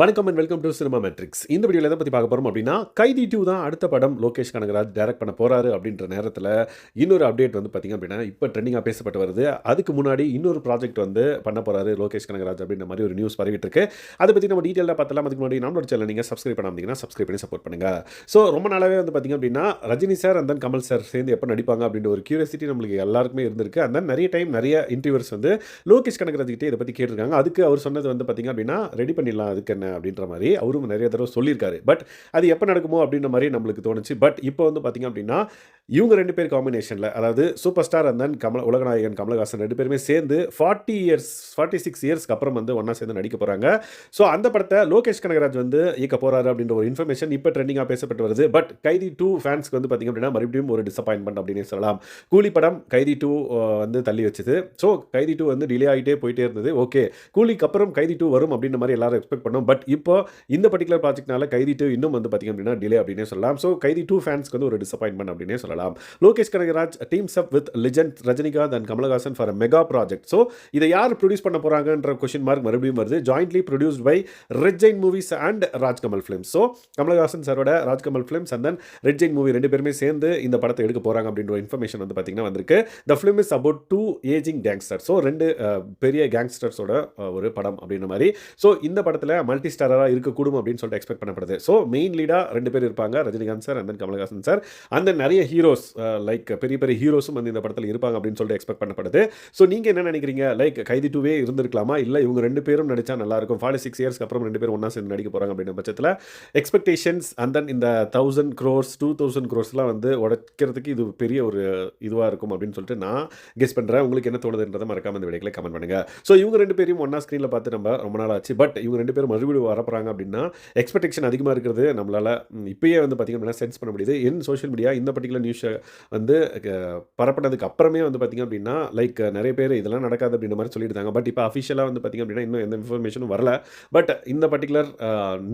வணக்கம் and welcome to cinema metrics இந்த வீடியோவில் எதை பற்றி பார்க்க போகிறோம் அப்படின்னா கைதி டூ தான் அடுத்த படம் லோகேஷ் கனகராஜ் டைரக்ட் பண்ண போகிறாரு அப்படின்ற நேரத்தில் இன்னொரு அப்டேட் வந்து பார்த்திங்க அப்படின்னா இப்போ ட்ரெண்டிங்காக பேசப்பட்டு வருது. அதுக்கு முன்னாடி இன்னொரு ப்ராஜெக்ட் வந்து பண்ண போகிறாரு லோகேஷ் கனகராஜ் அப்படின்ற மாதிரி ஒரு நியூஸ் பரவிட்டு இருக்கு. அதை பற்றி நம்ம டீட்டெயிலாக பார்த்தலாம் அதுக்கு முன்னாடி நம்மளோட சேனல் நீங்கள் சப்ஸ்கிரைப் பண்ணாமீங்கன்னா சப்ஸ்கிரைப் பண்ணி சப்போர்ட் பண்ணுங்கள் ஸோ ரொம்ப நாளாவே வந்து பார்த்திங்க அப்படின்னா Rajini sir and then Kamal sir சேர்ந்து எப்போ நடிப்பாங்க அப்படின்ற ஒரு கியூரியாசிட்டி நம்மளுக்கு எல்லாருக்குமே இருந்திருக்கு. அண்ட் தென் நிறைய டைம் நிறைய இன்டர்வியூஸ் வந்து லோகேஷ் கனகராஜ் கிட்டே இதை பற்றி கேட்டிருக்காங்க. அதுக்கு அவர் சொன்னது வந்து பார்த்திங்க அப்படின்னா ரெடி பண்ணிடலாம் அதுக்கு என்ன அப்படின்ற மாதிரி அவரும் நிறைய தடவை சொல்லியிருக்காரு. பட் அது எப்போ நடக்குமோ அப்படின்ற மாதிரி நம்மளுக்கு தோணுச்சு. பட் இப்போ வந்து பார்த்திங்க அப்படின்னா இவங்க ரெண்டு பேர் காம்பினேஷனில் அதாவது super star and then Kamal உலகநாயகன் கமலஹாசன் ரெண்டு பேருமே சேர்ந்து ஃபார்ட்டி இயர்ஸ் ஃபார்ட்டி சிக்ஸ் இயர்ஸ்க்கு அப்புறம் வந்து ஒன்றா சேர்ந்து நடிக்க போகிறாங்க ஸோ அந்த படத்தை லோகேஷ் கனகராஜ் வந்து இயக்க போகிறாரு அப்படின்ற ஒரு இன்ஃபர்மேஷன் இப்போ ட்ரெண்டிங்காக பேசப்பட்டு வருது. பட் கைதி டூ ஃபேன்ஸ்க்கு வந்து பார்த்திங்க அப்படின்னா மறுபடியும் ஒரு டிசப்பாயின்மெண்ட் அப்படின்னு சொல்லலாம். கூலி படம் கைதி டூ வந்து தள்ளி வச்சுது. ஸோ கைதி டூ வந்து டிலே ஆகிட்டே போயிட்டே இருந்தது. ஓகே கூலிக்கு அப்புறம் கைதி டூ வரும் அப்படின்ற மாதிரி எல்லாரும் எக்ஸ்பெக்ட் பண்ணோம். பட் இப்போ இந்த பர்டிகுலர் ப்ராஜெக்ட்னால கைதி டூ இன்னும் வந்து பார்த்திங்க அப்படின்னா டிலே அப்படின்னே சொல்லலாம். ஸோ கைதி டூ ஃபேன்ஸ்க்கு வந்து ஒரு டிசப்பாயின்மெண்ட் அப்படின்னே சொல்லலாம். Lokesh Kanagaraj teams up with legend Rajinikanth and Kamal Haasan for mega project so இதை யார் ப்ரொடியூஸ் பண்ண போகிறாங்கன்ற கொஷின் மார்க் மறுபடியும் வருது. Jointly produced by red giant movies and Rajkamal films so Kamal Haasan சாரோட Rajkamal films and then red giant movie ரெண்டு பேருமே சேர்ந்து இந்த படத்தை எடுக்க போகிறாங்க அப்படின்ற இன்ஃபர்மேஷன் வந்து பார்த்திங்கன்னா வந்திருக்கு. The film is about two aging gangster so ரெண்டு பெரிய கேங்ஸ்டர்ஸோட ஒரு படம் அப்படின்ற மாதிரி. ஸோ இந்த படத்தில் மல்டி ஸ்டாரராக இருக்கக்கூடும் அப்படின்னு சொல்லிட்டு எக்ஸ்பெக்ட் பண்ணப்படுது. ஸோ மெயின் லீடாக ரெண்டு பேர் இருப்பாங்க. Rajinikanth sir and then Kamal Haasan sir அந்த நிறைய ஹீரோஸ் லைக் பெரிய பெரிய ஹீரோஸும் வந்து இந்த படத்தில் இருப்பாங்க அப்படின்னு சொல்லிட்டு எக்ஸ்பெக்ட் பண்ணப்படுது. ஸோ நீங்கள் என்ன நினைக்கிறீங்க? லைக் கைதி டூவே இருந்திருக்கலாமா? இல்லை இவங்க ரெண்டு பேரும் நடிச்சா நல்லா இருக்கும்? ஃபார்ட்டி சிக்ஸ் இயர்ஸ்க்கு அப்புறம் ரெண்டு பேரும் ஒன்றா சேர்ந்து நடிக்க போகிறாங்க அப்படின்ற பட்சத்தில் எக்ஸ்பெக்டேஷன்ஸ் அண்ட் தென் இந்த தௌசண்ட் க்ரோர்ஸ் டூ தௌசண்ட் க்ரோர்ஸ்லாம் வந்து உடைக்கிறதுக்கு இது பெரிய ஒரு இதுவாக இருக்கும் அப்படின்னு சொல்லிட்டு நான் கெஸ் பண்ணுறேன் உங்களுக்கு என்ன தோணுதுன்றதை மறக்காம இந்த வீடியோக்களை கமெண்ட் பண்ணுங்க. ஸோ இவங்க ரெண்டு பேரையும் ஒன்றா ஸ்க்ரீனில் பார்த்து நம்ம ரொம்ப நாள் ஆச்சு. பட் இவங்க ரெண்டு பேரும் மறுபடியும் வரப்போறாங்க அப்படின்னா எக்ஸ்பெக்டேஷன் அதிகமாக இருக்கிறது நம்மளால் இப்போயே இப்பயே வந்து பார்த்திங்க அப்படின்னா சென்ஸ் பண்ண முடியுது. என் சோஷியல் மீடியா இந்த பர்டிகுலர் நியூஸை வந்து பரப்பினதுக்கு அப்புறமே வந்து பார்த்திங்க அப்படின்னா லைக் நிறைய பேர் இதெல்லாம் நடக்காது அப்படின்ற மாதிரி சொல்லியிருந்தாங்க. பட் இப்போ அஃபிஷியலாக வந்து பார்த்திங்க அப்படின்னா இன்னும் எந்த இன்ஃபர்மேஷனும் வரல. பட் இந்த பர்டிகுலர்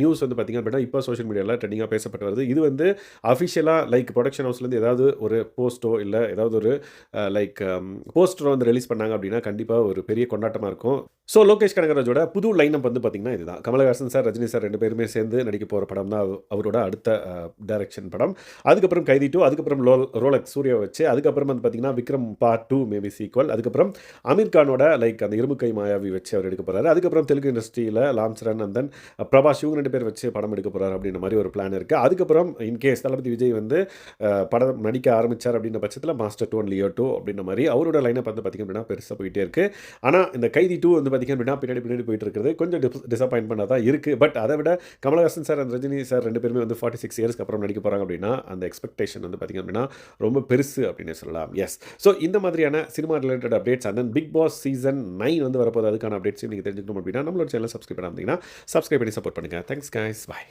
நியூஸ் வந்து பார்த்திங்க அப்படின்னா இப்போ சோஷியல் மீடியாவில் ட்ரெண்டிங்காக பேசப்பட்டு வருது. இது வந்து அஃபிஷியலாக லைக் ப்ரொடக்ஷன் ஹவுஸ்லேருந்து ஏதாவது ஒரு போஸ்ட்டோ இல்லை ஏதாவது ஒரு லைக் போஸ்டரோ வந்து ரிலீஸ் பண்ணாங்க அப்படின்னா கண்டிப்பாக ஒரு பெரிய கொண்டாட்டமாக இருக்கும். ஸோ லோகேஷ் கனகராஜோட புது லைனப் வந்து பார்த்திங்கன்னா இதுதான். கமலஹாசன் சார் ரஜினி சார் ரெண்டு பேருமே சேர்ந்து நடிக்க போகிற படம் தான் அவரோட அடுத்த டைரக்ஷன் படம். அதுக்கப்புறம் கைதி டூ அதுக்கப்புறம் லோ ரோலக் சூர்யா வச்சு அதுக்கப்புறம் வந்து பார்த்திங்கன்னா Vikram part two maybe sequel அதுக்கப்புறம் அமீர் கானோட லைக் அந்த இருமுக்கை மாயாவி வச்சு அவர் எடுக்க போகிறாரு அதுக்கப்புறம் தெலுங்கு இண்டஸ்ட்ரியில் லாம்சரன் அண்ட் தென் இவங்க ரெண்டு பேர் வச்சு படம் எடுக்க போகிறாரு அப்படின்ற மாதிரி ஒரு பிளான் இருக்குது அதுக்கப்புறம் இன்கேஸ் தளபதி விஜய் வந்து படம் நடிக்க ஆரம்பிச்சார் அப்படின்ற பட்சத்தில் master two and Leo two அப்படின்ற மாதிரி அவரோட லைனப் வந்து பார்த்திங்க அப்படின்னா பெருசாக போயிட்டே இருக்குது ஆனால் இந்த கைதி டூ வந்து பார்த்திங்க அப்படின்னா பின்னாடி பின்னாடி போயிட்டு இருக்கிறது. கொஞ்சம் டிசப்பாயின்மெண்ட்டாக தான் இருக்குது பட் அதை விட Kamal Haasan sir and Rajini sir ரெண்டு பேருமே வந்து ஃபார்ட்டி சிக்ஸ் இயர்ஸ்க்கு அப்புறம் நடிக்க போகிறாங்க அப்படின்னா அந்த எக்ஸ்பெக்டேஷன் வந்து பார்த்திங்க அப்படின்னா ரொம்ப பெருசு அப்படின்னு சொல்லலாம். எஸ் ஸோ இந்த மாதிரியான cinema related updates and then Bigg Boss season nine வந்து வரப்போது அதுக்கான அப்டேட்ஸையும் நீங்கள் தெரிஞ்சுக்கணும் அப்படின்னா நம்மளோட சேனல் சப்ஸ்கிரைப் பண்ணாமல் சப்ஸ்கிரைப் பண்ணி சப்போர்ட் பண்ணுங்கள் தேங்க்ஸ் கேஸ் பாய்